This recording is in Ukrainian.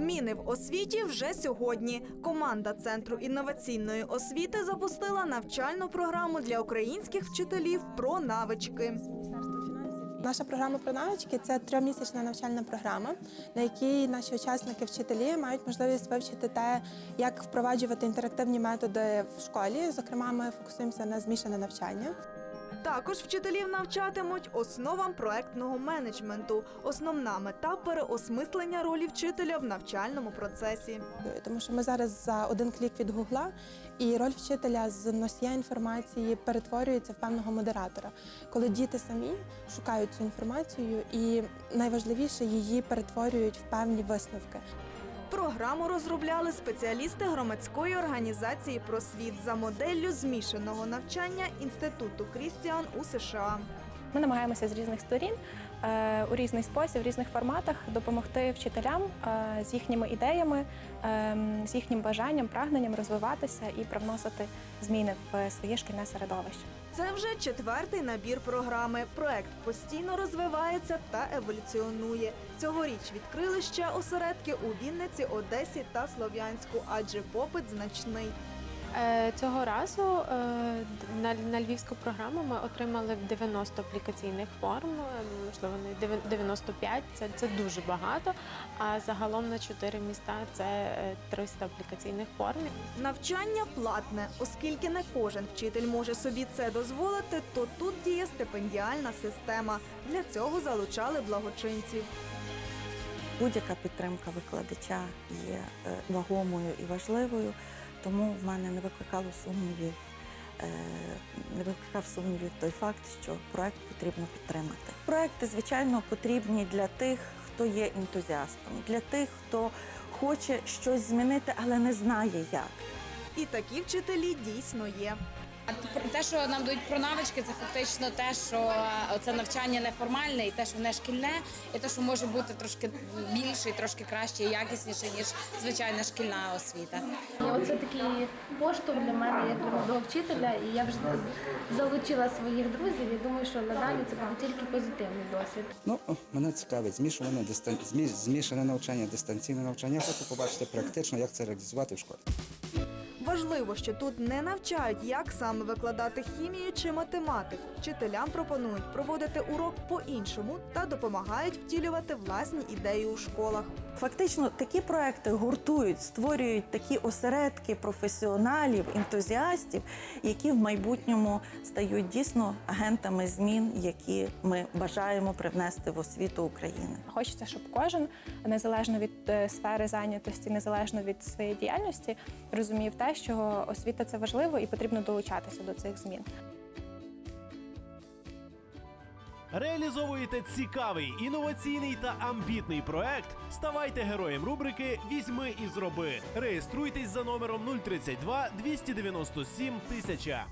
Зміни в освіті вже сьогодні. Команда Центру інноваційної освіти запустила навчальну програму для українських вчителів про навички. Наша програма про навички це трьохмісячна навчальна програма, на якій наші учасники вчителі мають можливість вивчити те, як впроваджувати інтерактивні методи в школі. Зокрема, ми фокусуємося на змішане навчання. Також вчителів навчатимуть основам проектного менеджменту. Основна мета переосмислення ролі вчителя в навчальному процесі. Тому що ми зараз за один клік від Гугла, і роль вчителя з носія інформації перетворюється в певного модератора, коли діти самі шукають цю інформацію, і найважливіше її перетворюють в певні висновки. Програму розробляли спеціалісти громадської організації «Просвіт» за моделлю змішаного навчання Інституту Крістіан у США. Ми намагаємося з різних сторін е, у різний спосіб, в різних форматах допомогти вчителям е, з їхніми ідеями, е, з їхнім бажанням, прагненням розвиватися і привносити зміни в своє шкільне середовище. Це вже четвертий набір програми. Проект постійно розвивається та еволюціонує. Цьогоріч відкрили ще осередки у Вінниці, Одесі та Слов'янську, адже попит значний. Е, Цього разу е, на, на львівську програму ми отримали 90 аплікаційних форм, е, можливо, 95, це, це дуже багато. А загалом на 4 міста це е, 300 аплікаційних форм. Навчання платне, оскільки не кожен вчитель може собі це дозволити, то тут діє стипендіальна система. Для цього залучали благочинців. Будь-яка підтримка викладача є е, вагомою і важливою, тому в мене не викликало сумнівів, е, не викликав сумнівів той факт, що проект потрібно підтримати. Проекти, звичайно, потрібні для тих, хто є ентузіастом, для тих, хто хоче щось змінити, але не знає як. І такі вчителі дійсно є. А те, що нам дають про навички, це фактично те, що це навчання неформальне, і те, що не шкільне, і те, що може бути трошки більше, і трошки краще, і якісніше, ніж звичайна шкільна освіта. Оце такий поштовх для мене як молодого вчителя, і я вже залучила своїх друзів і думаю, що надалі це буде тільки позитивний досвід. Ну, мене цікавить змішане дистан... змішане навчання, дистанційне навчання. Я хочу побачити практично, як це реалізувати в школі. Важливо, що тут не навчають, як саме викладати хімію чи математику. Вчителям пропонують проводити урок по-іншому та допомагають втілювати власні ідеї у школах. Фактично такі проекти гуртують, створюють такі осередки професіоналів, ентузіастів, які в майбутньому стають дійсно агентами змін, які ми бажаємо привнести в освіту України. Хочеться, щоб кожен, незалежно від е, сфери зайнятості, незалежно від своєї діяльності, розумів те, що освіта це важливо і потрібно долучатися до цих змін. Реалізовуєте цікавий, інноваційний та амбітний проект. Ставайте героєм рубрики Візьми і зроби. Реєструйтесь за номером 032 297 1000.